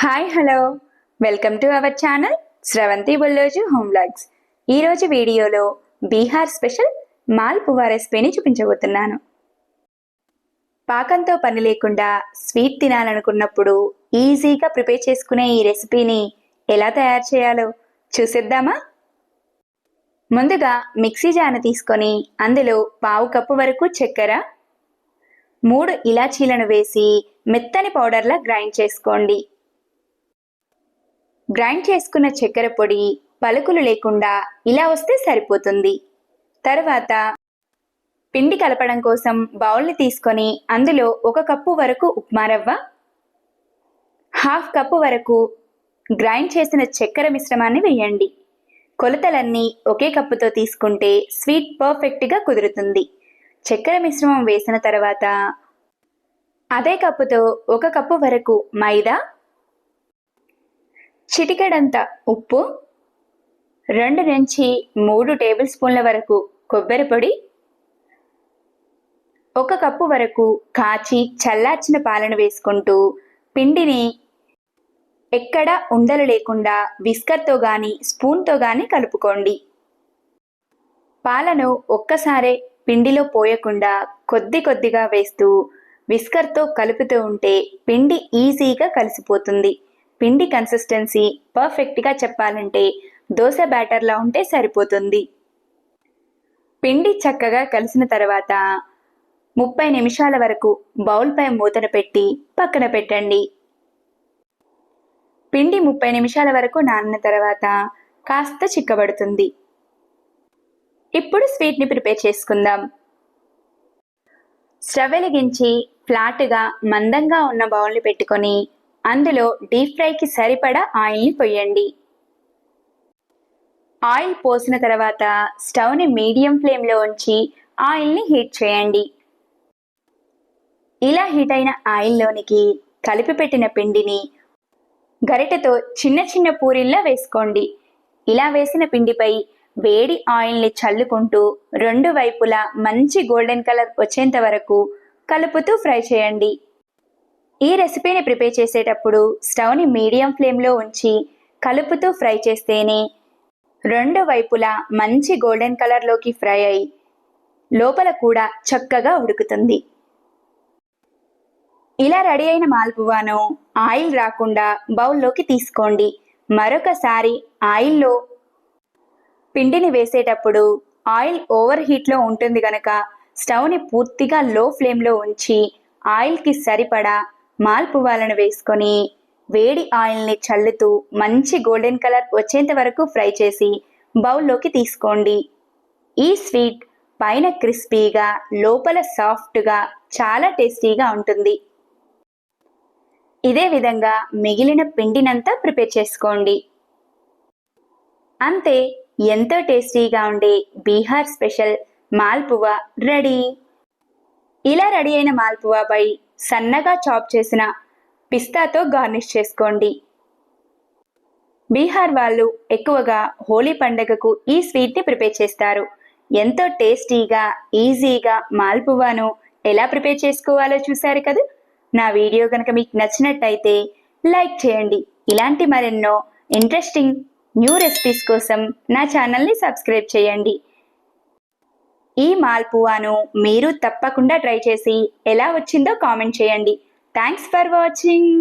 Hi hello welcome to our channel Sravanthi Bullozu home vlogs ఈరోజు వీడియోలో Bihar special malpua రెసిపీని చూపించబోతున్నాను. పాకంతో పని లేకుండా స్వీట్ తినాలనుకున్నప్పుడు ఈజీగా ప్రిపేర్ చేసుకునే ఈ రెసిపీని ఎలా తయారు చేయాలో చూసేద్దామా? ముందుగా మిక్సీ జాన తీసుకొని అందులో పావు కప్పు వరకు చక్కెర మూడు ఇలాచీలను వేసి మెత్తని పౌడర్లా గ్రైండ్ చేసుకోండి. గ్రైండ్ చేసుకున్న చక్కెర పొడి పలుకులు లేకుండా ఇలా వస్తే సరిపోతుంది. తర్వాత పిండి కలపడం కోసం బౌల్ని తీసుకొని అందులో ఒక కప్పు వరకు ఉప్మా రవ్వ హాఫ్ కప్పు వరకు గ్రైండ్ చేసిన చక్కెర మిశ్రమాన్ని వేయండి. కొలతలన్నీ ఒకే కప్పుతో తీసుకుంటే స్వీట్ పర్ఫెక్ట్గా కుదురుతుంది. చక్కెర మిశ్రమం వేసిన తర్వాత అదే కప్పుతో ఒక కప్పు వరకు మైదా చిటికెడంత ఉప్పు రెండు నుంచి మూడు టేబుల్ స్పూన్ల వరకు కొబ్బరి పొడి ఒక కప్పు వరకు కాచి చల్లార్చిన పాలను వేసుకుంటూ పిండిని ఎక్కడ ఉండలు లేకుండా విస్కర్తో కానీ స్పూన్తో కానీ కలుపుకోండి. పాలను ఒక్కసారే పిండిలో పోయకుండా కొద్ది కొద్దిగా వేస్తూ విస్కర్తో కలుపుతూ ఉంటే పిండి ఈజీగా కలిసిపోతుంది. పిండి కన్సిస్టెన్సీ పర్ఫెక్ట్గా చెప్పాలంటే దోశ బ్యాటర్లా ఉంటే సరిపోతుంది. పిండి చక్కగా కలిసిన తర్వాత ముప్పై నిమిషాల వరకు బౌల్పై మూతన పెట్టి పక్కన పెట్టండి. పిండి ముప్పై నిమిషాల వరకు నానిన తర్వాత కాస్త చిక్కబడుతుంది. ఇప్పుడు స్వీట్ని ప్రిపేర్ చేసుకుందాం. స్టవ్ వెలిగించి ఫ్లాట్గా మందంగా ఉన్న బౌల్ని పెట్టుకొని అందులో డీప్ ఫ్రైకి సరిపడా ఆయిల్ని పొయ్యండి ఆయిల్ పోసిన తర్వాత స్టవ్ని మీడియం ఫ్లేమ్లో ఉంచి ఆయిల్ని హీట్ చేయండి. ఇలా హీట్ అయిన ఆయిల్లోనికి కలిపి పెట్టిన పిండిని గరిటెతో చిన్న చిన్న పూరిల్లా వేసుకోండి. ఇలా వేసిన పిండిపై వేడి ఆయిల్ని చల్లుకుంటూ రెండు వైపులా మంచి గోల్డెన్ కలర్ వచ్చేంత వరకు కలుపుతూ ఫ్రై చేయండి. ఈ రెసిపీని ప్రిపేర్ చేసేటప్పుడు స్టవ్ని మీడియం ఫ్లేమ్లో ఉంచి కలుపుతూ ఫ్రై చేస్తేనే రెండు వైపులా మంచి గోల్డెన్ కలర్లోకి ఫ్రై అయి లోపల కూడా చక్కగా ఉడుకుతుంది. ఇలా రెడీ అయిన మాల్పువాను ఆయిల్ రాకుండా బౌల్లోకి తీసుకోండి. మరొకసారి ఆయిల్లో పిండిని వేసేటప్పుడు ఆయిల్ ఓవర్ హీట్లో ఉంటుంది గనక స్టవ్ని పూర్తిగా లో ఫ్లేమ్లో ఉంచి ఆయిల్కి సరిపడా మాల్పువాలను వేసుకొని వేడి ఆయిల్ని చల్లుతూ మంచి గోల్డెన్ కలర్ వచ్చేంత వరకు ఫ్రై చేసి బౌల్లోకి తీసుకోండి. ఈ స్వీట్ పైన క్రిస్పీగా లోపల సాఫ్ట్గా చాలా టేస్టీగా ఉంటుంది. ఇదే విధంగా మిగిలిన పిండినంతా ప్రిపేర్ చేసుకోండి. అంతే ఎంతో టేస్టీగా ఉండే బీహార్ స్పెషల్ మాల్పువా రెడీ? ఇలా రెడీ అయిన మాల్పువాపై సన్నగా చాప్ చేసిన పిస్తాతో గార్నిష్ చేసుకోండి. బీహార్ వాళ్ళు ఎక్కువగా హోలీ పండగకు ఈ స్వీట్ని ప్రిపేర్ చేస్తారు. ఎంతో టేస్టీగా ఈజీగా మాల్పువాను ఎలా ప్రిపేర్ చేసుకోవాలో చూశారు కదా? నా వీడియో కనుక మీకు నచ్చినట్టయితే లైక్ చేయండి. ఇలాంటి మరెన్నో ఇంట్రెస్టింగ్ న్యూ రెసిపీస్ కోసం నా ఛానల్ని సబ్స్క్రైబ్ చేయండి. ఈ మాల్పువాను మీరు తప్పకుండా ట్రై చేసి ఎలా వచ్చిందో కామెంట్ చేయండి. Thanks for watching